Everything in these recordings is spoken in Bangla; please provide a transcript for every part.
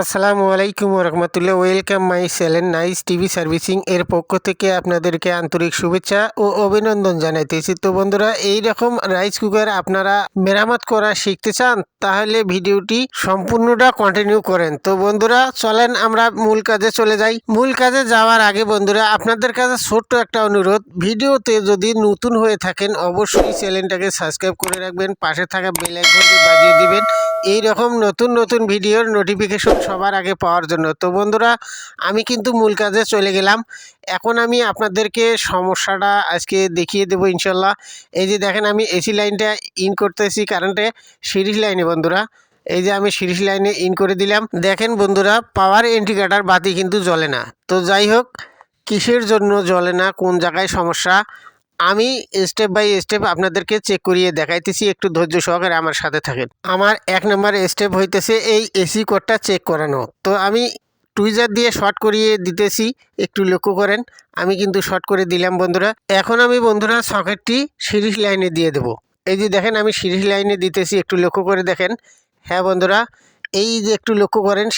আসসালামু আলাইকুম রহমতুল্লাহ welcome my channel nice TV servicing এর পক্ষ থেকে আপনাদেরকে আন্তরিক শুভেচ্ছা ও অভিনন্দন জানাইতেছি। তো বন্ধুরা এই রকম রাইস কুকার আপনারা মেরামত করা শিখতে চান, তাহলে ভিডিওটি সম্পূর্ণটা কন্টিনিউ করেন। তো বন্ধুরা, চলেন আমরা মূল কাজে চলে যাই। মূল কাজে যাওয়ার আগে বন্ধুরা, আপনাদের কাছে ছোট্ট একটা অনুরোধ। ভিডিওতে যদি নতুন হয়ে থাকেন, অবশ্যই চ্যানেলটাকে সাবস্ক্রাইব করে রাখবেন, পাশে থাকা বেল আইকনটি বাজিয়ে দিবেন। এই রকম নতুন নতুন ভিডিওর নোটিফিকেশন সবার আগে পাওয়ার জন্য। তো বন্ধুরা, আমি কিন্তু মূল কাজে চলে গেলাম। এখন আমি আপনাদেরকে সমস্যাটা আজকে দেখিয়ে দেবো ইনশাল্লাহ এই যে দেখেন, আমি এসি লাইনটা ইন করতেছি কারেন্টে, সিরিজ লাইনে বন্ধুরা। এই যে আমি সিরিজ লাইনে ইন করে দিলাম। দেখেন বন্ধুরা, পাওয়ার ইন্ডিকেটার বাতি কিন্তু জ্বলে না। তো যাই হোক, কিসের জন্য জ্বলে না, কোন জায়গায় সমস্যা আমি স্টেপ বাই স্টেপ আপনাদেরকে চেক করিয়ে দেখাইতেছি, একটু ধৈর্য সহকারে আমার সাথে থাকেন। আমার এক নম্বর স্টেপ হইতেছে এই এসি কোডটা চেক করানো। তো আমি টুইজার দিয়ে শর্ট করিয়ে দিতেছি, একটু লক্ষ্য করেন, আমি কিন্তু শর্ট করে দিলাম বন্ধুরা। এখন আমি বন্ধুরা সকেটটি সিরিজ লাইনে দিয়ে দেব। এই যে দেখেন, আমি সিরিজ লাইনে দিতেছি, একটু লক্ষ্য করে দেখেন। হ্যাঁ বন্ধুরা, এই যে একটু লক্ষ্য করেন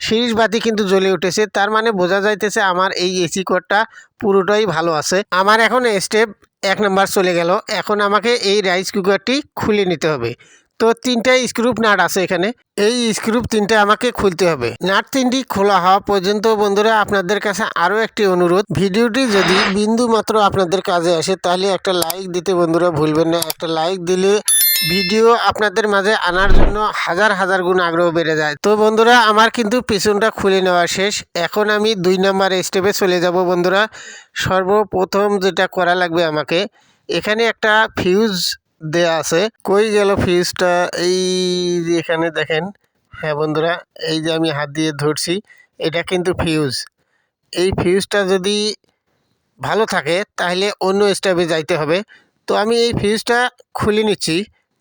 সিরিজ বাতি কিন্তু জ্বলে উঠেছে। তার মানে বোঝা যাইতেছে আমার এই এসি কোডটা পুরোটাই ভালো আছে। আমার এখন স্টেপ এক নাম্বার চলে গেল। এখন আমাকে এই রাইস কুকারটি খুলে নিতে হবে। তো তিনটা স্ক্রুপ নাট আছে এখানে। এই স্ক্রুপ তিনটা আমাকে খুলতে হবে। নাট তিনটি খোলা হওয়া পর্যন্ত বন্ধুরা, আপনাদের কাছে আরও একটি অনুরোধ। ভিডিওটি যদি বিন্দু মাত্র আপনাদের কাজে আসে, তাহলে একটা লাইক দিতে বন্ধুরা ভুলবেন না। একটা লাইক দিলে ভিডিও আপনাদের মাঝে আনার জন্য হাজার হাজার গুণ আগ্রহ বেড়ে যায়। তো বন্ধুরা, আমার কিন্তু পিছনটা খুলে নেওয়া শেষ। এখন আমি দুই নাম্বার স্টেপে চলে যাব বন্ধুরা। সর্বপ্রথম যেটা করা লাগবে আমাকে, এখানে একটা ফিউজ দেয়া আছে। কই গেল ফিউজটা এই যে এখানে দেখেন। হ্যাঁ বন্ধুরা, এই যে আমি হাত দিয়ে ধরছি, এটা কিন্তু ফিউজ এই ফিউজটা যদি ভালো থাকে, তাহলে অন্য স্টেপে যাইতে হবে। তো আমি এই ফিউজটা খুলে নিচ্ছি।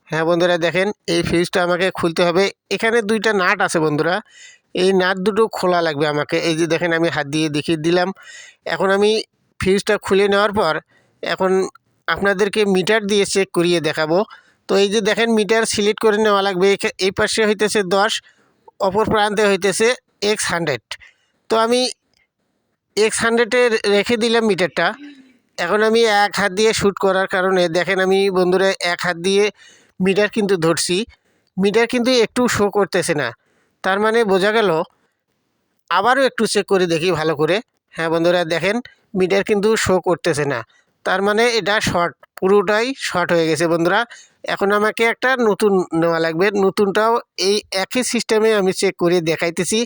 হ্যাঁ বন্ধুরা, দেখেন এই ফিউজটা আমাকে খুলতে হবে। এখানে দুইটা নাট আছে বন্ধুরা। এই নাট দুটো খোলা লাগবে আমাকে। এই যে দেখেন আমি হাত দিয়ে দেখিয়ে দিলাম। এখন আমি ফিউজটা খুলে নেওয়ার পর এখন আপনাদেরকে মিটার দিয়ে চেক করিয়ে দেখাবো। তো এই যে দেখেন মিটার সিলেক্ট করে নেওয়া লাগবে। এই পাশে হইতেছে দশ, অপর প্রান্তে হইতেছে এক্স হান্ড্রেড তো আমি এক্স হান্ড্রেডে রেখে দিলাম মিটারটা। এখন আমি এক হাত দিয়ে শ্যুট করার কারণে দেখেন আমি বন্ধুরা এক হাত দিয়ে মিটার কিন্তু ধরছি। মিটার কিন্তু একটু শো করতেছে না। তার মানে বোঝা গেল, আবারও একটু চেক করে দেখি ভালো করে। হ্যাঁ বন্ধুরা, দেখেন মিটার কিন্তু শো করতেছে না। তার মানে এটা শর্ট পুরোটাই শর্ট হয়ে গেছে বন্ধুরা। এখন আমাকে একটা নতুন নেওয়া লাগবে। নতুনটাও এই একই সিস্টেমে আমি চেক করে দেখাইতেছি।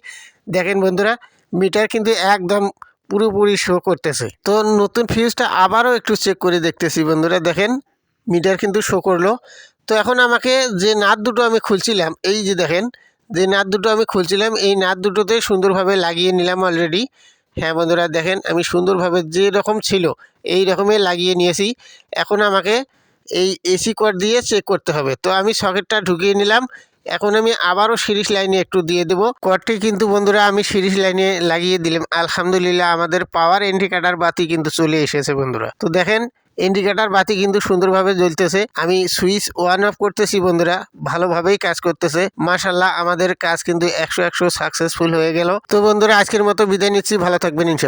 দেখেন বন্ধুরা, মিটার কিন্তু একদম পুরোপুরি শো করতেছে। তো নতুন ফিউজটা আবারও একটু চেক করে দেখতেছি বন্ধুরা, দেখেন, মিটার কিন্তু শো করল। তো এখন আমাকে যে নাট দুটো আমি খুলছিলাম, এই যে দেখেন, যে নাট দুটো আমি খুলছিলাম, এই নাট দুটোতে সুন্দরভাবে লাগিয়ে নিলাম অলরেডি হ্যাঁ বন্ধুরা, দেখেন আমি সুন্দরভাবে যে রকম ছিল, এই রকমই লাগিয়ে নিয়েছি। এখন আমাকে এই এসি কর দিয়ে চেক করতে হবে। তো আমি সকেটটা ঢুকিয়ে নিলাম। এখন আমি আবারও সিরিজ লাইনে একটু দিয়ে দেবো। কর্ডটি কিন্তু বন্ধুরা আমি সিরিজ লাইনে লাগিয়ে দিলাম। আলহামদুলিল্লাহ আমাদের পাওয়ার ইন্ডিকেটার বাতি কিন্তু চলে এসেছে বন্ধুরা। তো দেখেন ইন্ডিকেটার বাতি কিন্তু সুন্দরভাবে জ্বলতেছে। আমি সুইচ ওয়ান অফ করতেছি বন্ধুরা, ভালোভাবেই কাজ করতেছে। মাশাল্লাহ আমাদের কাজ কিন্তু একশো একশো সাকসেসফুল হয়ে গেল। তো বন্ধুরা, আজকের মতো বিদায় নিচ্ছি। ভালো থাকবেন ইনশাল্লাহ